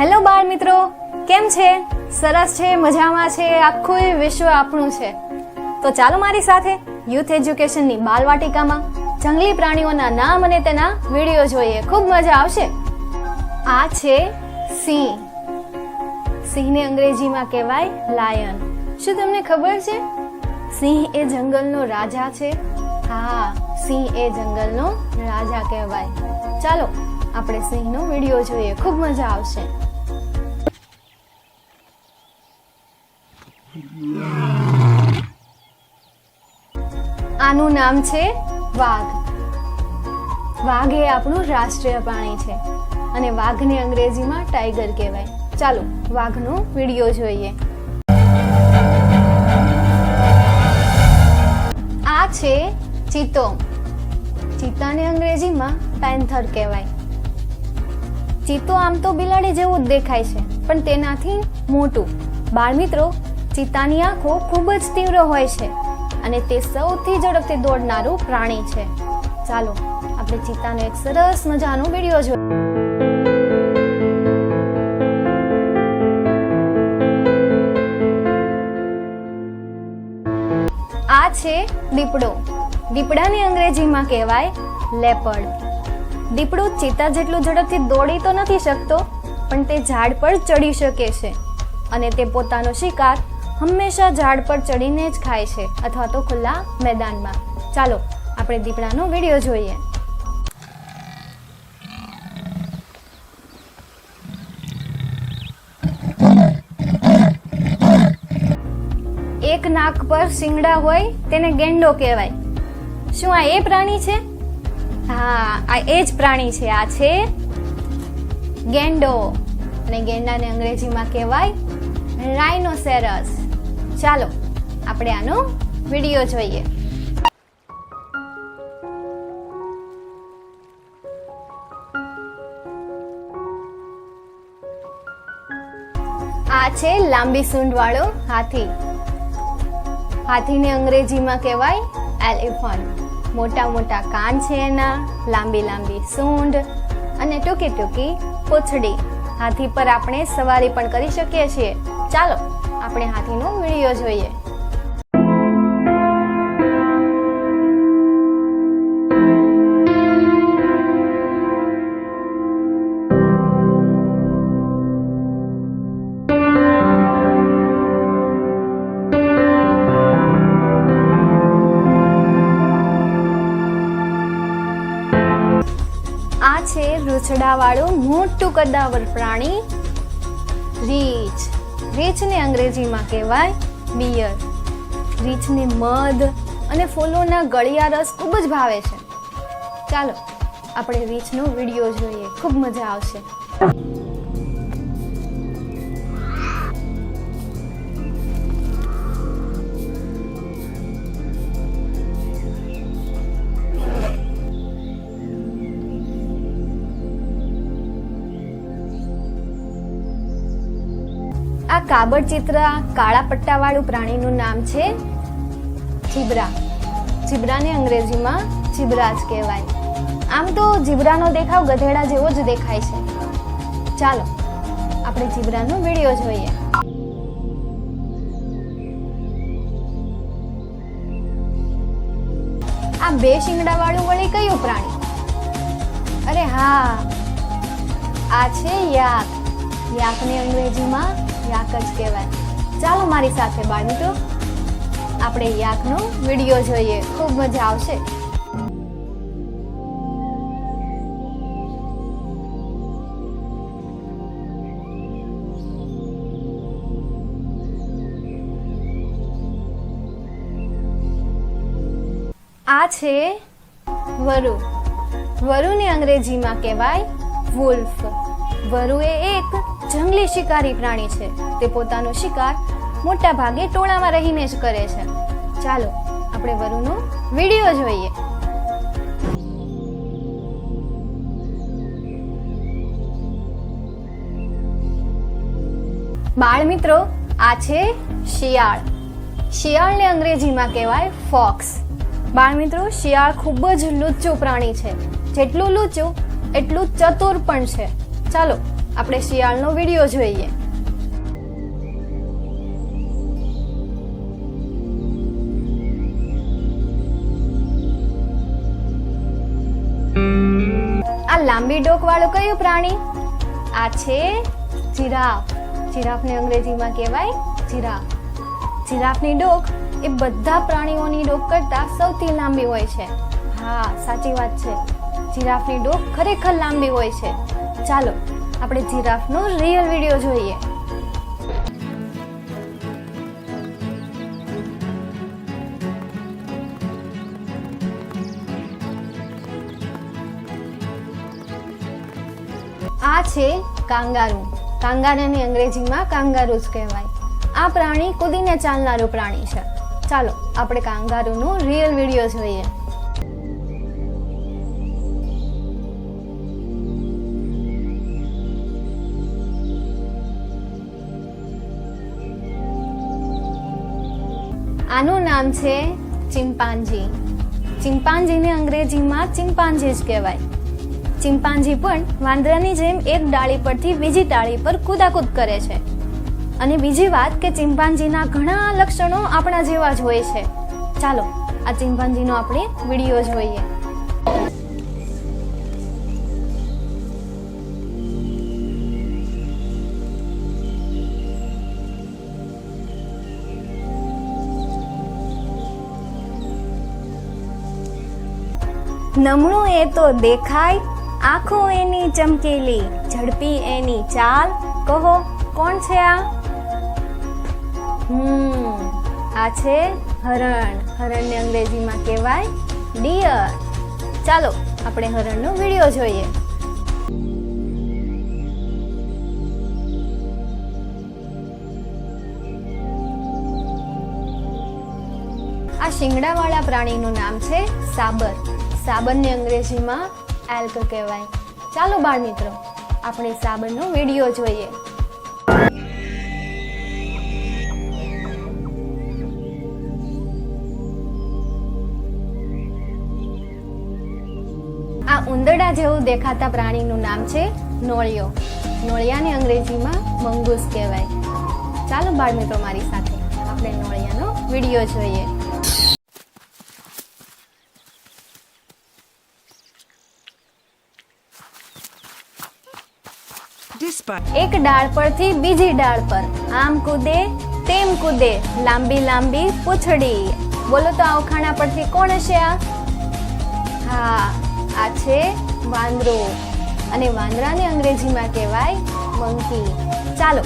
Hello બાળ મિત્રો, કેમ છે? સરસ છે, મજામાં છે, આખું વિશ્વ આપણું છે. તો ચાલો મારી સાથે યુથ એજ્યુકેશનની બાલવાટિકામાં જંગલી પ્રાણીઓના નામ અને તેના વીડિયો જોઈએ. ખૂબ મજા આવશે. આ છે સિંહ. સિંહને અંગ્રેજીમાં કહેવાય લાયન શું તમને ખબર છે? સિંહ એ જંગલનો રાજા છે. હા, સિંહ એ જંગલનો રાજા કહેવાય. ચાલો, આપણે સિંહનો વીડિયો જોઈએ. ખૂબ મજા આવશે. આનું નામ છે વાઘ. વાઘ એ આપણું રાષ્ટ્રીય પ્રાણી છે અને વાઘને અંગ્રેજીમાં ટાઈગર કહેવાય. ચાલો, વાઘનો વીડિયો જોઈએ. આ છે ચિત્તો ચિત્તાને અંગ્રેજીમાં પેન્થર કહેવાય. ચિત્તો આમ તો બિલાડી જેવું જ દેખાય છે, પણ તેનાથી મોટું. બાળમિત્રો ચિત્તાની આંખો ખૂબ જ તીવ્ર હોય છે અને તે સૌથી ઝડપથી દોડનારું પ્રાણી છે. ચાલો, આપણે ચિત્તાનો એક સરસ મજાનો વીડિયો જોઈએ આ છે દીપડો. દીપડાને અંગ્રેજીમાં કહેવાય લેપર્ડ દીપડો ચિત્તા જેટલું ઝડપથી દોડી તો નથી શકતો, પણ તે ઝાડ પર ચડી શકે છે અને તે પોતાનો શિકાર હંમેશા ઝાડ પર ચડીને જ ખાય છે અથવા તો ખુલ્લા મેદાનમાં. ચાલો, આપણે દીપડાનો વીડિયો જોઈએ. એક નાક પર શિંગડા હોય તેને ગેંડો કહેવાય. શું આ એ પ્રાણી છે? હા, આ એ જ પ્રાણી છે, આ છે ગેંડો. અને ગેંડાને અંગ્રેજીમાં કહેવાય રાઇનોસેરસ ચાલો, આપણે આનો વીડિયો જોઈએ. આ છે લાંબી સૂંઢ વાળો હાથી. હાથીને અંગ્રેજીમાં કહેવાય એલિફન્ટ. મોટા મોટા કાન છે એના, લાંબી લાંબી સૂંઢ અને ટૂંકી ટૂંકી પૂંછડી. હાથી પર આપણે સવારી પણ કરી શકીએ છીએ. ચાલો આપણે હાથીનો વીડિયો જોઈએ. આ છે રૂછડાવાળું મોટું કદાવર પ્રાણી રીછ રીછને અંગ્રેજીમાં કહેવાય બિયર. રીચને મધ અને ફૂલોના ગળિયા રસ ખૂબ જ ભાવે છે. ચાલો, આપણે રીચનો વીડિયો જોઈએ. ખૂબ મજા આવશે. આ કાબડ ચિત્રા કાળા પટ્ટાવાળું પ્રાણીનું નામ છે જીબ્રા. જીબ્રાને અંગ્રેજીમાં જીબ્રા જ કહેવાય. આમ તો જીબ્રાનો દેખાવ ગધેડા જેવો જ દેખાય છે. ચાલો, આપણે જીબ્રાનો વીડિયો જોઈએ. આ બે શિંગડા વાળું વળી કયું પ્રાણી? અરે હા, આ છે યાક. યાકને અંગ્રેજીમાં યાક જ કહેવાય. ચાલો મારી સાથે બાળ મિત્રો આપણે યાકનો વીડિયો જોઈએ. ખૂબ મજા આવશે. આ છે વરુ. વરુને અંગ્રેજીમાં કહેવાય વુલ્ફ. વરુ એ એક જંગલી શિકારી પ્રાણી છે. તે પોતાનો શિકાર મોટા ભાગે ટોળામાં રહીને જ કરે છે. ચાલો, આપણે વરુનો વીડિયો જોઈએ. બાળ મિત્રો આ છે શિયાળ. શિયાળને અંગ્રેજીમાં કહેવાય ફોક્સ. બાળ મિત્રો શિયાળ ખૂબ જ લુચ્ચું પ્રાણી છે. જેટલું લુચ્ચું, એટલું ચતુર પણ છે. ચાલો, આપણે શિયાળનો વીડિયો જોઈએ. આ લાંબી ડોક વાળું કયું પ્રાણી? આ છે જીરાફ. જીરાફને અંગ્રેજીમાં કહેવાય જીરાફ. જીરાફની ડોક એ બધા પ્રાણીઓની ડોક કરતાં સૌથી લાંબી હોય છે. હા, સાચી વાત છે. જીરાફની ડોક ખરેખર લાંબી હોય છે. ચાલો, આપણે જીરાફનો રિયલ વીડિયો જોઈએ. આ છે કાંગારુ. કાંગારાની અંગ્રેજીમાં કાંગારુ જ કહેવાય. આ પ્રાણી કૂદીને ચાલનારું પ્રાણી છે. ચાલો, આપણે કાંગારુનું રિયલ વીડિયો જોઈએ. આનું નામ છે ચિમ્પાન્જી ચિમ્પાન્જીને અંગ્રેજીમાં ચિમ્પાન્જી જ કહેવાય. ચિમ્પાન્જી પણ વાંદરાની જેમ એક ડાળી પરથી બીજી ડાળી પર કૂદાકૂદ કરે છે. અને બીજી વાત કે ચિમ્પાન્જીના ઘણા લક્ષણો આપણા જેવા જ હોય છે. ચાલો, આ ચિમ્પાન્જીનો આપણે વીડિયો જોઈએ. નમણું એ તો દેખાય. આંખો એની ચમકેલી, ઝડપી એની ચાલ. કહો, કોણ છે આ? હમ, આ છે હરણ. હરણને અંગ્રેજીમાં કહેવાય ડિયર. ચાલો, આપણે હરણનો વીડિયો જોઈએ. આ શિંગડાવાળા પ્રાણીનું નામ છે સાબર. સાબરને અંગ્રેજીમાં એલ્ક કહેવાય. ચાલો બાળ મિત્રો, આપણે સાબરનો વીડિયો જોઈએ. આ ઉંદરડા જેવું દેખાતા પ્રાણીનું નામ છે નોળિયો. નોળિયાને અંગ્રેજીમાં મંગૂસ કહેવાય. ચાલો બાળ મિત્રો મારી સાથે આપણે નોળિયાનો વીડિયો જોઈએ. એક ડાળ પરથી બીજી ડાળ પર. આમ કૂદે, તેમ કૂદે. લાંબી લાંબી પૂંછડી. બોલો તો આ ઉખાણા પરથી કોણ હશે આ? હા, આ છે વાંદરો. અને વાંદરાને અંગ્રેજીમાં કહેવાય મંકી. ચાલો,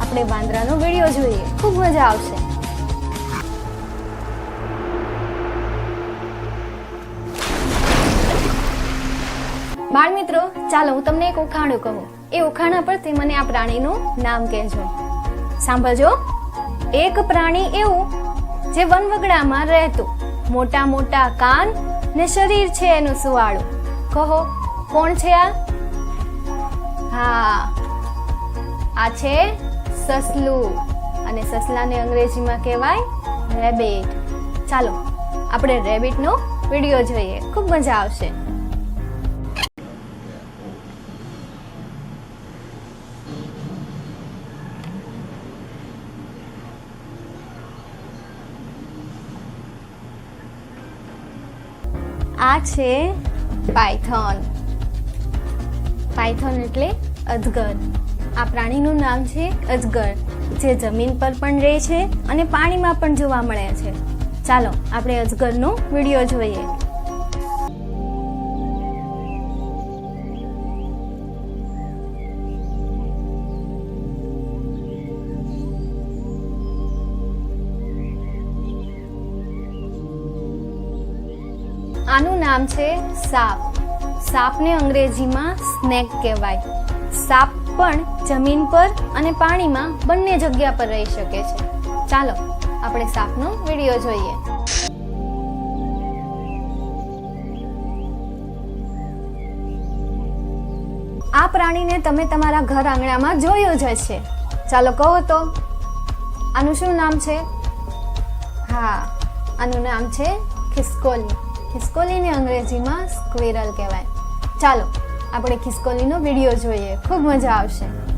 આપણે વાંદરાનો વીડિયો જોઈએ. ખૂબ મજા આવશે. બાળ મિત્રો, ચાલો હું તમને એક ઉખાણું કહું. એ ઉખાણા પરથી મને આ પ્રાણીનું નામ કહેજો. સાંભળજો. એક પ્રાણી એવું જે વનવગડામાં રહેતું, મોટા મોટા કાન ને શરીર છે એનું સુવાળું. કહો, કોણ છે આ? હા, આ છે સસલું. અને સસલાને અંગ્રેજીમાં કહેવાય રેબિટ ચાલો, આપણે રેબિટનો વીડિયો જોઈએ. ખૂબ મજા આવશે. આ છે પાયથોન. પાયથોન એટલે અજગર આ પ્રાણીનું નામ છે અજગર, જે જમીન પર પણ રહે છે અને પાણીમાં પણ જોવા મળે છે. ચાલો, આપણે અજગરનો વીડિયો જોઈએ. આનું નામ છે સાપ. સાપને અંગ્રેજીમાં સ્નેક કહેવાય. સાપ પણ જમીન પર અને પાણીમાં બંને જગ્યા પર રહી શકે છે. ચાલો, આપણે સાપનો વીડિયો જોઈએ. આ પ્રાણીને તમે તમારા ઘર આંગણામાં જોયો જ હશે. ચાલો કહો તો, આનું શું નામ છે? હા, આનું નામ છે ખિસકોલી. ખિસકોલીને અંગ્રેજીમાં સ્ક્વેરલ કહેવાય. ચાલો આપણે ખિસકોલીનો વીડિયો જોઈએ. ખૂબ મજા આવશે.